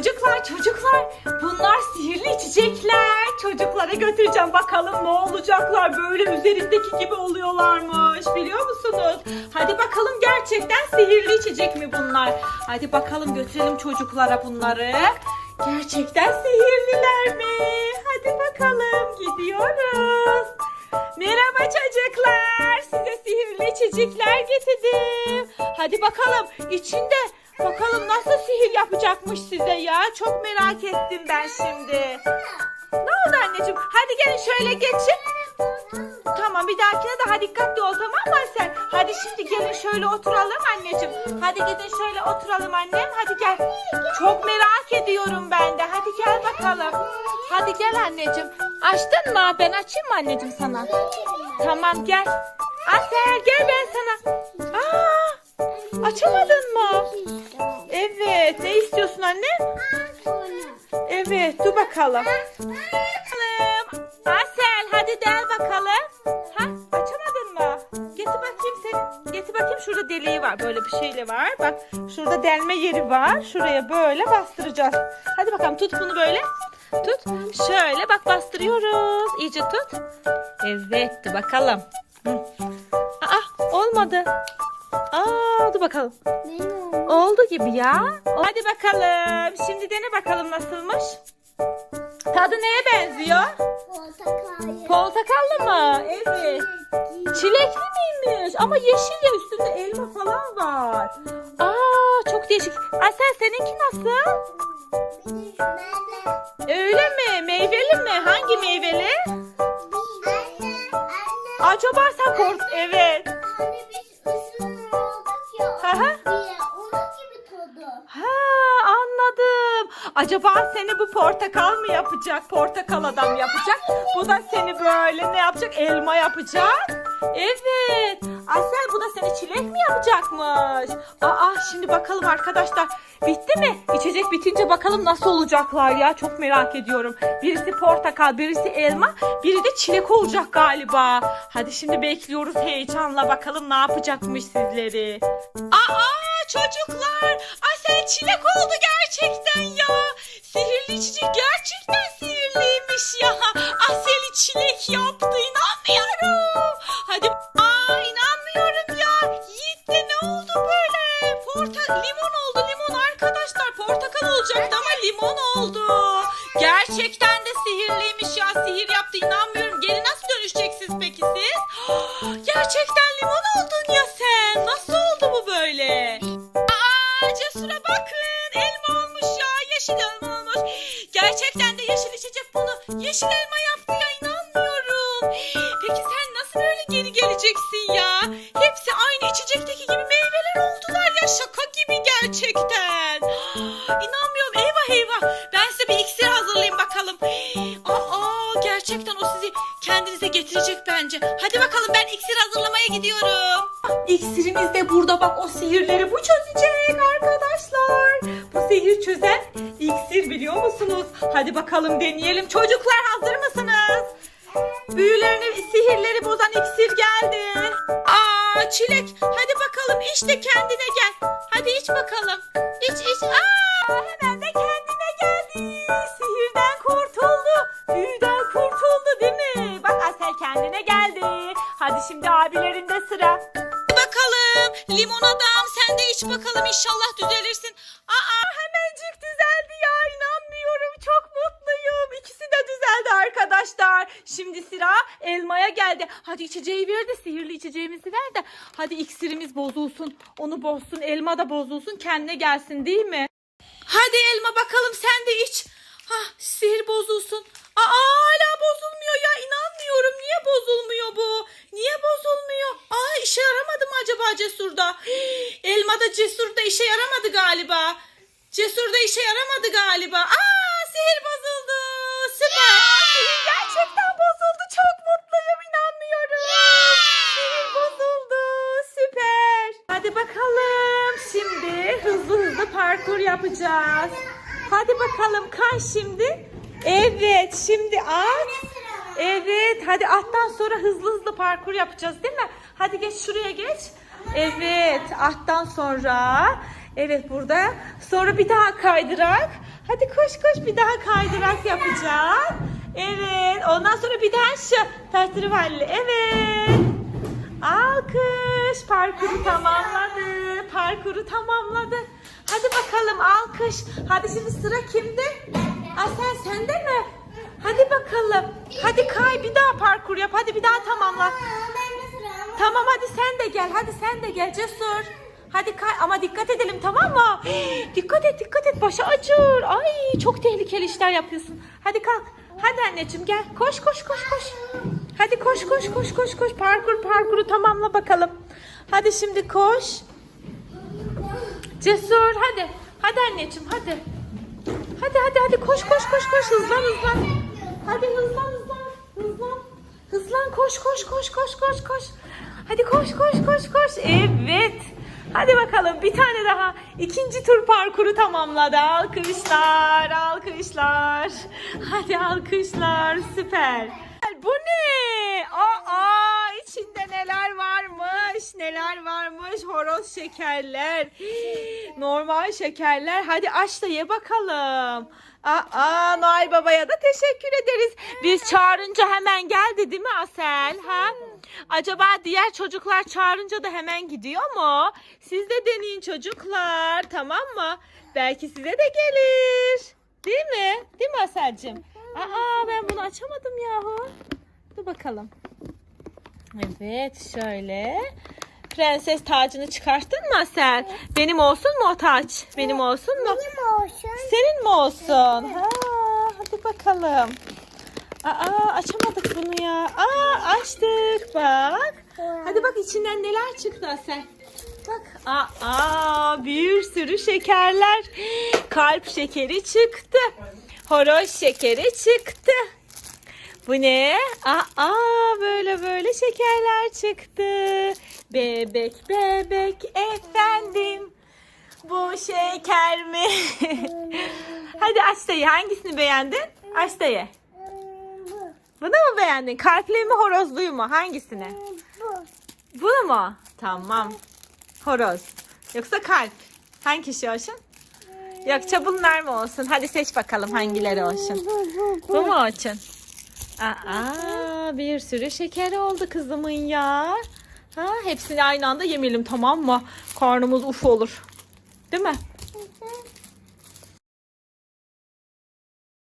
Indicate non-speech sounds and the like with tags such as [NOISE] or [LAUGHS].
Çocuklar çocuklar bunlar sihirli içecekler. Çocuklara götüreceğim bakalım ne olacaklar. Böyle üzerindeki gibi oluyorlarmış biliyor musunuz? Hadi bakalım gerçekten sihirli içecek mi bunlar? Hadi bakalım götürelim çocuklara bunları. Gerçekten sihirliler mi? Hadi bakalım gidiyoruz. Merhaba çocuklar. Size sihirli içecekler getirdim. Hadi bakalım içinde bakalım nasıl sihir yapacakmış size ya. Çok merak ettim ben şimdi. Ne oldu anneciğim? Hadi gelin şöyle geçin. Tamam bir dahakine daha dikkatli ol tamam mı sen? Hadi şimdi gelin şöyle oturalım anneciğim. Hadi gidin şöyle oturalım annem. Hadi gel. Çok merak ediyorum ben de. Hadi gel bakalım. Hadi gel anneciğim. Açtın mı? Ben açayım mı anneciğim sana? Tamam gel. Asel gel ben sana. Aa, açamadın mı? Ne anne? Evet dur bakalım. Bakalım. Asel hadi del bakalım. Ha açamadın mı? Getir bakayım sen. Getir bakayım şurada deliği var. Böyle bir şeyle var. Bak şurada delme yeri var. Şuraya böyle bastıracağız. Hadi bakalım tut bunu böyle. Tut. Şöyle bak bastırıyoruz. İyice tut. Evet bakalım. Hı. Aa olmadı. Aa dur bakalım. Oldu gibi ya. Hadi bakalım. Şimdi dene bakalım nasılmış. Tadı neye benziyor? Portakallı mı? Evet. Çilekli miymiş? Ama yeşil ya üstünde elma falan var. Aa çok değişik. Asel seninki nasıl? Öyle mi? Meyveli mi? Hangi meyveli? Acaba sen kort... Evet. Acaba seni bu portakal mı yapacak? Portakal adam yapacak. Bu da seni böyle ne yapacak? Elma yapacak. Evet. Asel bu da seni çilek mi yapacakmış? Aa şimdi bakalım arkadaşlar. Bitti mi? İçecek bitince bakalım nasıl olacaklar ya. Çok merak ediyorum. Birisi portakal, birisi elma, biri de çilek olacak galiba. Hadi şimdi bekliyoruz heyecanla bakalım ne yapacakmış sizleri. Aa çocuklar. Çilek oldu gerçekten ya. Sihirli içecek gerçekten sihirliymiş ya. Asel'i çilek yaptı inanmıyorum. Hadi. Aa inanmıyorum ya. Yiğit de ne oldu böyle? Porta limon oldu limon arkadaşlar. Portakal olacaktı ama limon oldu. Gerçekten de sihirliymiş Yeşil elma yaptı ya inanmıyorum. Peki sen nasıl böyle geri geleceksin ya? Hepsi aynı içecekteki gibi meyveler oldular ya. Şaka gibi gerçekten. [GASPS] İnanmıyorum. Eyvah eyvah. Ben size bir iksir hazırlayayım bakalım. Aa gerçekten o sizi kendinize getirecek bence. Hadi bakalım ben iksir hazırlamaya gidiyorum. İksirimiz de burada bak o sihirleri bu çözecek arkadaşlar. Sihir çözen iksir biliyor musunuz? Hadi bakalım deneyelim. Çocuklar hazır mısınız? Büyülerini, sihirleri bozan iksir geldi. Aa çilek hadi bakalım iç de kendine gel. Hadi iç bakalım. İç iç. Aa hemen de kendine geldi. Sihirden kurtuldu. Büyüden kurtuldu değil mi? Bak Asel kendine geldi. Hadi şimdi abilerinde sıra. Bakalım limon adam sen de iç bakalım inşallah düzelirsin. Aa arkadaşlar. Şimdi sıra elmaya geldi. Hadi içeceği ver de sihirli içeceğimizi ver de. Hadi iksirimiz bozulsun. Onu bozsun elma da bozulsun kendine gelsin değil mi? Hadi elma bakalım sen de iç. Hah sihir bozulsun. Aa hala bozulmuyor ya inanmıyorum. Niye bozulmuyor bu? Niye bozulmuyor? Aa işe yaramadı mı acaba Cesur'da? Hii, [GASPS] Elma da Cesur'da işe yaramadı galiba. Cesur'da işe yaramadı galiba. Aa sihir bozuldu. Süper. Sihir Hadi bakalım. Şimdi hızlı hızlı parkur yapacağız. Hadi bakalım kay şimdi. Evet şimdi at. Evet hadi attan sonra hızlı hızlı parkur yapacağız değil mi? Hadi geç şuraya geç. Evet attan sonra Evet burada. Sonra bir daha kaydırak. Hadi koş koş bir daha kaydırak yapacağız. Evet. Ondan sonra bir daha şu. Evet. Alkış. Parkuru tamamladı. Parkuru tamamladı. Hadi bakalım alkış. Hadi şimdi sıra kimde? Asel sende mi? Hadi bakalım. Hadi kay bir daha parkur yap. Hadi bir daha tamamla. Tamam hadi sen de gel. Hadi sen de gel Cesur. Hadi kay ama dikkat edelim tamam mı? [GASPS] dikkat et dikkat et başı acır. Ay çok tehlikeli işler yapıyorsun. Hadi kalk. Hadi anneciğim gel. Koş koş koş koş. Hadi koş koş koş koş koş. Parkur parkuru tamamla bakalım. Hadi şimdi koş. Cesur hadi. Hadi anneciğim hadi. Hadi hadi hadi koş koş koş koş hızlan hızlan. Hadi hızlan hızlan hızlan. Hızlan koş koş koş koş koş koş. Hadi koş koş koş koş. Evet. Hadi bakalım bir tane daha. İkinci tur parkuru tamamladı. Alkışlar, alkışlar. Hadi alkışlar. Süper. Bu ne? Aa, içinde neler varmış? Neler varmış? Horoz şekerler. [GASPS] Normal şekerler. Hadi aç da ye bakalım. Aa, Noel Baba'ya da teşekkür ederiz. Biz çağırınca hemen geldi değil mi Asel? Ha? Acaba diğer çocuklar çağırınca da hemen gidiyor mu? Siz de deneyin çocuklar. Tamam mı? Belki size de gelir. Değil mi? Değil mi Asel'cim? Aa ben bunu açamadım yahu. Dur bakalım. Evet şöyle. Prenses tacını çıkarttın mı Asel? Benim olsun mu o taç? Benim olsun mu? Senin mi olsun? Ha, hadi bakalım. Aa açamadık bunu ya. Aa açtık bak. Hadi bak içinden neler çıktı Asel. Bak. Aa bir sürü şekerler. Kalp şekeri çıktı. Horoz şekeri çıktı. Bu ne? Aa böyle böyle şekerler çıktı. Bebek bebek efendim. Bu şeker mi? [LAUGHS] Hadi aç da. Hangisini beğendin? Aç da ye. Bunu mu beğendin? Kalpli mi horozluyu mu? Hangisini? Bunu mu? Tamam. Horoz. Yoksa kalp. Hangisi olsun? Yoksa bunlar mı olsun? Hadi seç bakalım hangileri olsun. Bu mu olsun? Aa, bir sürü şeker oldu kızımın ya. Ha, hepsini aynı anda yemeyelim tamam mı? Karnımız uf olur. Değil mi? Hı hı.